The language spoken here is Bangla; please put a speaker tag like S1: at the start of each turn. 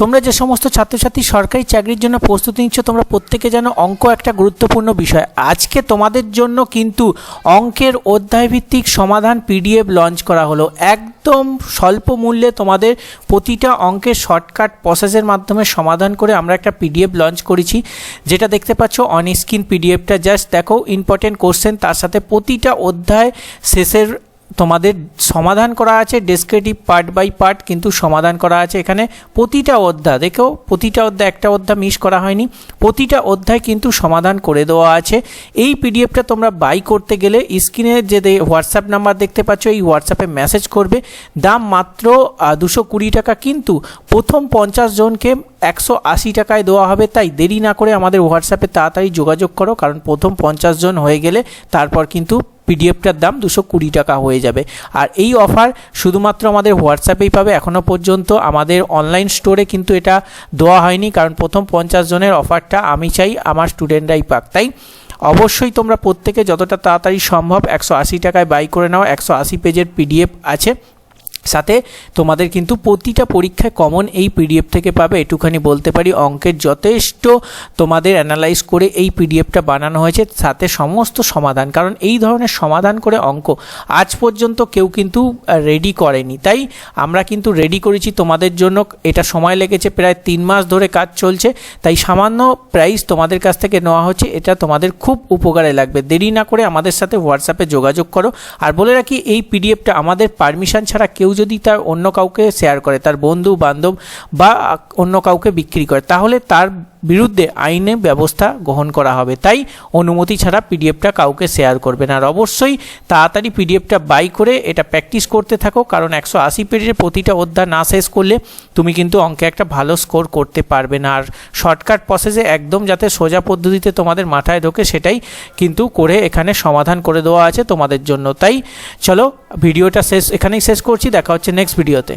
S1: তোমরা যে সমস্ত ছাত্রছাত্রী সরকারি চাকরির জন্য প্রস্তুতি নিচ্ছ, তোমরা প্রত্যেকে যেন অঙ্ক একটা গুরুত্বপূর্ণ বিষয়। আজকে তোমাদের জন্য কিন্তু অঙ্কের অধ্যায়ভিত্তিক সমাধান পিডিএফ লঞ্চ করা হলো। একদম স্বল্প মূল্যে তোমাদের প্রতিটা অঙ্কের শর্টকাট প্রসেসের মাধ্যমে সমাধান করে আমরা একটা পিডিএফ লঞ্চ করেছি। যেটা দেখতে পাচ্ছ অন স্ক্রিন পিডিএফটা জাস্ট দেখো ইম্পর্টেন্ট কোশ্চেন তার সাথে প্রতিটা অধ্যায় শেষের তোমাদের সমাধান করা আছে ডেসক্রিপটিভ পার্ট বাই পার্ট কিন্তু সমাধান করা আছে এখানে প্রতিটা অধ্যায়। দেখো, প্রতিটা অধ্যায়, একটা অধ্যায় মিস করা হয়নি। প্রতিটা অধ্যায় কিন্তু সমাধান করে দেওয়া আছে। এই পিডিএফটা তোমরা বাই করতে গেলে স্ক্রিনে যে হোয়াটসঅ্যাপ নাম্বার দেখতে পাচ্ছ, এই হোয়াটসঅ্যাপে মেসেজ করবে। দাম মাত্র দুশো কুড়ি টাকা, কিন্তু প্রথম পঞ্চাশ জনকে একশো আশি টাকায় দেওয়া হবে। তাই দেরি না করে আমাদের হোয়াটসঅ্যাপে তাড়াতাড়ি যোগাযোগ করো, কারণ প্রথম পঞ্চাশ জন হয়ে গেলে তারপর কিন্তু পিডিএফটার দাম দুশো কুড়ি টাকা হয়ে যাবে। আর এই অফার শুধুমাত্র আমাদের হোয়াটসঅ্যাপেই পাবে। এখনও পর্যন্ত আমাদের অনলাইন স্টোরে কিন্তু এটা দেওয়া হয়নি। কারণ প্রথম পঞ্চাশ জনের অফারটা আমি চাই, আমার স্টুডেন্টরাই পাক। তাই অবশ্যই তোমরা প্রত্যেকে যতটা তাড়াতাড়ি সম্ভব একশো আশি টাকায় বাই করে নাও। একশো আশি পেজের পিডিএফ আছে। সাথে তোমাদের কিন্তু প্রতিটা পরীক্ষায় কমন এই পিডিএফ থেকে পাবে। এটুখানি বলতে পারি, অঙ্কের যথেষ্ট তোমাদের অ্যানালাইজ করে এই পিডিএফটা বানানো হয়েছে, সাথে সমস্ত সমাধান। কারণ এই ধরনের সমাধান করে অঙ্ক আজ পর্যন্ত কেউ কিন্তু রেডি করেনি। তাই আমরা কিন্তু রেডি করেছি তোমাদের জন্য। এটা সময় লেগেছে, প্রায় তিন মাস ধরে কাজ চলছে। তাই সামান্য প্রাইস তোমাদের কাছ থেকে নেওয়া হচ্ছে, এটা তোমাদের খুব উপকারে লাগবে। দেরি না করে আমাদের সাথে হোয়াটসঅ্যাপে যোগাযোগ করো। আর বলে রাখি, এই পিডিএফটা আমাদের পারমিশন ছাড়া কেউ যদি তার অন্য কাউকে শেয়ার করে, তার বন্ধু, বান্ধব বা অন্য কাউকে বিক্রি করে, তাহলে তার বিরুদ্ধে আইনে ব্যবস্থা গ্রহণ করা হবে। তাই অনুমতি ছাড়া পিডিএফটা কাউকে শেয়ার করবে না। আর অবশ্যই তাড়াতাড়ি পিডিএফটা বাই করে এটা প্র্যাকটিস করতে থাকো, কারণ একশো আশি পেজের প্রতিটা অধ্যায় না শেষ করলে তুমি কিন্তু অঙ্কে একটা ভালো স্কোর করতে পারবে না। আর শর্টকাট প্রসেসে একদম যাতে সোজা পদ্ধতিতে তোমাদের মাথায় ঢোকে সেটাই কিন্তু করে এখানে সমাধান করে দেওয়া আছে তোমাদের জন্য। তাই চলো ভিডিওটা শেষ, এখানেই শেষ করছি। দেখা হচ্ছে নেক্সট ভিডিওতে